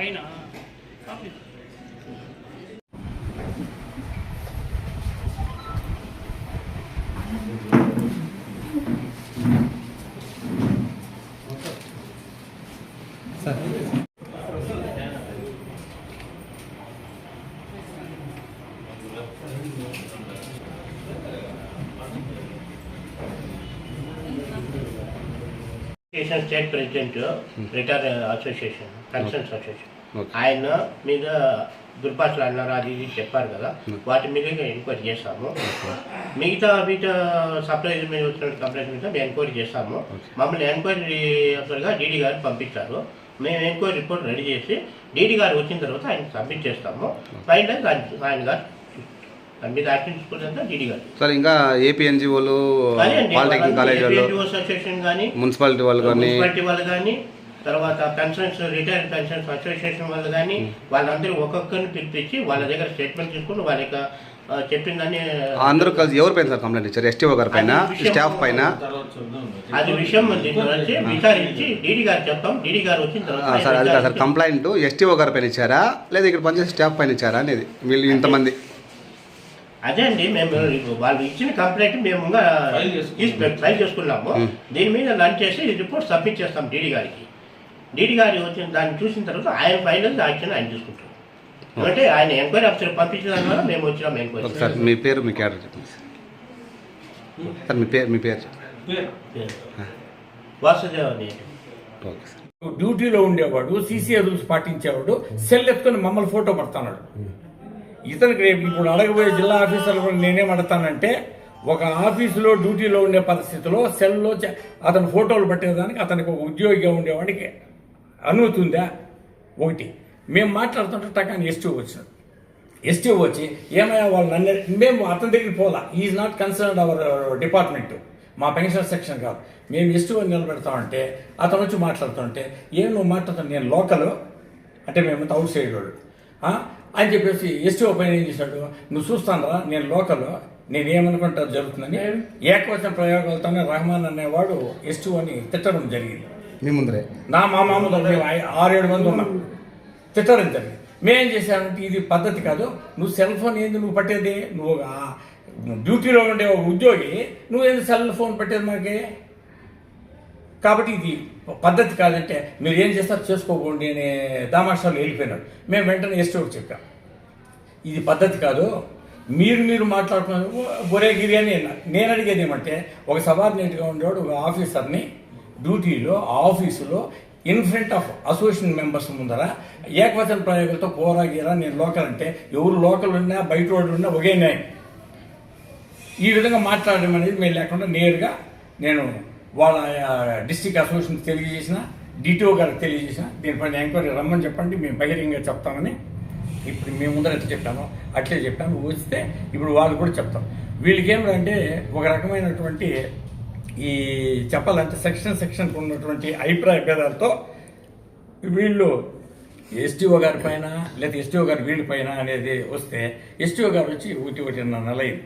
పైన copy. Association state president retire association concerns association. ఆయన మీద దుర్భాషలు అన్నారు అది ఇది చెప్పారు కదా. వాటి మీద ఎంక్వైరీ చేస్తాము. మిగతా మిగతా సప్లైజ్ మీద వచ్చిన కంప్లైంట్ మీద మేము ఎంక్వైరీ చేస్తాము. మమ్మల్ని ఎంక్వైరీ అసలుగా డీడీ గారికి పంపించారు. మేము ఎంక్వైరీ రిపోర్ట్ రెడీ చేసి డీడీ గారు వచ్చిన తర్వాత ఆయన సబ్మిట్ చేస్తాము. ఫైనల్ ఆయన గారు సార్ ఇంకా ఏపీ ఎన్జిఓలు కానీ అండి, పాలిటెక్నిక్ కాలేజ్ వాళ్ళు వాళ్ళందరూ అసోసియేషన్ కానీ మున్సిపాలిటీ వాళ్ళు కానీ మున్సిపాలిటీ వాళ్ళు కానీ తర్వాత పెన్షన్స్ రిటైర్డ్ పెన్షన్స్ అసోసియేషన్ వాళ్ళు కానీ వాళ్ళందరూ ఒక్కొక్కరిని పిలిపించి వాళ్ళ దగ్గర స్టేట్మెంట్ తీసుకుని వాళ్ళ యొక్క చెప్పిందని అందరూ కలిసి ఎవరి పైన సార్ కంప్లైంట్ ఇచ్చారు? ఎస్టీఓ గారి పైన స్టాఫ్ పైన? అది విషయం విచారించి డీడీ గారు చెప్తాం డీడీ గారు వచ్చిన తర్వాత సార్ అది సార్ కంప్లైంట్ ఎస్టీఓ గారి పైన ఇచ్చారా? లేదా ఇక్కడ పనిచేసే స్టాఫ్ పైన ఇచ్చారా అనేది వీళ్ళు ఇంతమంది. అదే అండి మేము వాళ్ళు ఇచ్చిన కంప్లైంట్ మేము ఫైల్ చేసుకున్నాము. దీని మీద లంచ్ చేసి రిపోర్ట్ సబ్మిట్ చేస్తాం డీడీ గారికి. డీడీ గారి వచ్చిన దాన్ని చూసిన తర్వాత ఆయన ఫైనల్ యాక్షన్ ఆయన తీసుకుంటారు అంటే ఆయన ఎంక్వైరీ ఆఫీసర్ పంపించిన వల్ల మేము వచ్చినాం ఎంక్వైరీ మీ పేరు మీ క్యాడర్ చెప్పండి సార్. మీ పేరు మీ పేరు వాసుదేవ్ అని. Okay sir. డ్యూటీలో ఉండేవాడు సీసీఆర్ రూల్స్ పాటించేవాడు సెల్ ఎత్తుకొని మమ్మల్ని ఫోటో పడుతున్నాడు. ఇతనికి రేపు ఇప్పుడు అడగబోయే జిల్లా ఆఫీసర్లు కూడా నేనేం అడతానంటే ఒక ఆఫీసులో డ్యూటీలో ఉండే పరిస్థితిలో సెల్లో చ- అతను ఫోటోలు పట్టేదానికి అతనికి ఒక ఉద్యోగిగా ఉండేవాడికి అనుమతి ఉందా ఒకటి. మేము మాట్లాడుతుంటే టకాని ఎస్టీ వచ్చాడు ఎస్టీ వచ్చి ఏమైనా వాళ్ళు నన్ను మేము అతని దగ్గరికి పోలా. Is not concern our department మా పెన్షన్ సెక్షన్ కాదు. మేము ఎస్టీ నిలబెడతామంటే అతను వచ్చి మాట్లాడుతుంటే ఏం నువ్వు మాట్లాడుతావు నేను లోకల్. అంటే మేము అవుట్ సైడ్ వాడు అని చెప్పేసి ఎస్టీ పైన ఏం చేశాడు? నువ్వు చూస్తానరా నేను లోకల్ నేను ఏమనుకుంటా జరుగుతుందని ఏకవచన ప్రయోగాలతోనే రహమాన్ అనేవాడు ఎస్టీ అని తిట్టడం జరిగింది. మీ ముందరే. నా మా మామూలు మేము ఐ- ఆరేడు మంది ఉన్నాం. తిట్టడం జరిగింది. మేమేం చేశామంటే ఇది పద్ధతి కాదు. నువ్వు సెల్ ఫోన్ ఏంది? నువ్వు పట్టేది? నువ్వు ఒక డ్యూటీలో ఉండే ఒక ఉద్యోగి. నువ్వు ఏంది సెల్ ఫోన్ పట్టేది మాకి? కాబట్టి ఇది పద్ధతి కాదంటే మీరు ఏం చేస్తారు? చేసుకోకండి అనే దామాషాలు వెళ్ళిపోయినాడు. మేము వెంటనే ఎస్టోకి చెప్పాం. ఇది పద్ధతి కాదు. మీరు మీరు మాట్లాడుతున్నారు బొరే గిరి అని నేను అడిగేది ఏమంటే ఒక సబార్డినేట్గా ఉండేవాడు ఒక ఆఫీసర్ని డ్యూటీలో ఆఫీసులో in front of association members ముందర ఏకవచన ప్రయోగాలతో పోరా గీరా నేను లోకల్ అంటే ఎవరు లోకల్ ఉన్నా బయట వాడు ఉన్నా ఒకే న్యాయం. ఈ విధంగా మాట్లాడడం అనేది మేము లేకుండా నేరుగా నేను వాళ్ళ డిస్టిక్ అసోసియేషన్ తెలియజేసిన డిటిఓ గారికి తెలియజేసిన దీనిపైన ఎంక్వైరీ రమ్మని చెప్పండి మేము బహిరంగంగా చెప్తామని ఇప్పుడు మేము ముందర ఎట్లా చెప్పాను అట్లే చెప్పాను వస్తే ఇప్పుడు వాళ్ళు కూడా చెప్తాం వీళ్ళకి ఏమిటంటే ఒక రకమైనటువంటి ఈ చెప్పాలంటే సెక్షన్ సెక్షన్కి ఉన్నటువంటి అభిప్రాయ భేదాలతో వీళ్ళు ఎస్టీఓ గారి పైన లేదా ఎస్టీఓ గారి వీళ్ళ పైన అనేది వస్తే ఎస్టీఓ గారు వచ్చి ఒకటి ఒకటి నెల అయింది.